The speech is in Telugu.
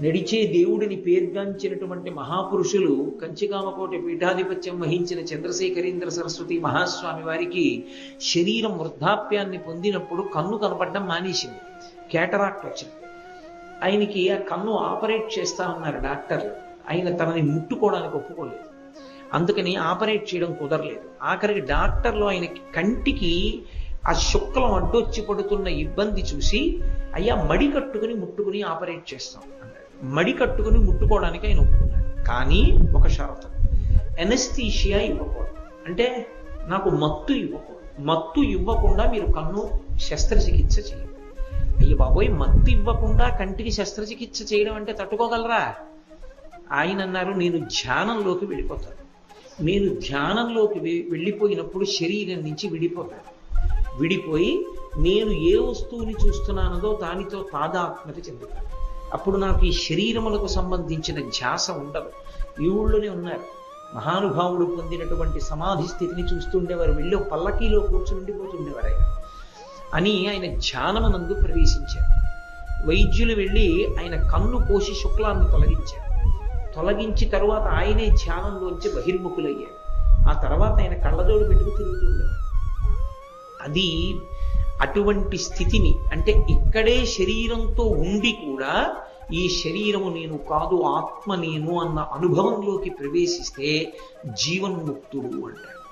నడిచే దేవుడిని పేర్గాంచినటువంటి మహాపురుషులు కంచికామకోటి పీఠాధిపత్యం వహించిన చంద్రశేఖరేంద్ర సరస్వతి మహాస్వామి వారికి శరీరం వృద్ధాప్యాన్ని పొందినప్పుడు కన్ను కనపడడం మానేసింది. కేటరాక్ట్ వచ్చింది. ఆయనకి ఆ కన్ను ఆపరేట్ చేస్తా ఉన్నారు డాక్టర్లు. ఆయన తనని ముట్టుకోవడానికి ఒప్పుకోలేదు. అందుకని ఆపరేట్ చేయడం కుదరలేదు. ఆఖరికి డాక్టర్లు ఆయన కంటికి ఆ శుక్లం అడ్డొచ్చి పడుతున్న ఇబ్బంది చూసి అయ్యా మడి కట్టుకుని ముట్టుకుని ఆపరేట్ చేస్తాం అన్నారు. మడి కట్టుకుని ముట్టుకోవడానికి ఆయన ఒప్పుకున్నాడు. కానీ ఒక షరతు. ఎనస్థీషియా ఇవ్వకూడదు. అంటే నాకు మత్తు ఇవ్వకూడదు. మత్తు ఇవ్వకుండా మీరు కన్ను శస్త్రచికిత్స చేయండి. అయ్యి బాబోయ్ మత్తు ఇవ్వకుండా కంటికి శస్త్రచికిత్స చేయడం అంటే తట్టుకోగలరా? ఆయన అన్నారు నేను ధ్యానంలోకి వెళ్ళిపోతాను. నేను ధ్యానంలోకి వెళ్ళిపోయినప్పుడు శరీరం నుంచి విడిపోతాను. విడిపోయి నేను ఏ వస్తువుని చూస్తున్నానదో దానితో తాదాత్మ్యత చెందుతాను. అప్పుడు నాకు ఈ శరీరములకు సంబంధించిన ధ్యాస ఉండదు. ఈ ఊళ్ళోనే ఉన్నారు. మహానుభావుడు పొందినటువంటి సమాధి స్థితిని చూస్తుండేవారు. వెళ్ళి పల్లకీలో కూర్చుండిపోతుండేవారు ఆయన అని ఆయన ధ్యానమునందు ప్రవేశించారు. వైద్యులు వెళ్ళి ఆయన కన్ను కోసి శుక్లాన్ని తొలగించారు. తొలగించి తరువాత ఆయనే ధ్యానంలోంచి బహిర్ముఖులయ్యారు. ఆ తర్వాత ఆయన కళ్ళజోడు పెట్టుకు తిరుగుతుండేవారు అది అటువంటి స్థితిని అంటే ఇక్కడే శరీరంతో ఉండి కూడా ఈ శరీరము నేను కాదు ఆత్మ నేను అన్న అనుభవంలోకి ప్రవేశిస్తే జీవన్ముక్తుడు అంటారు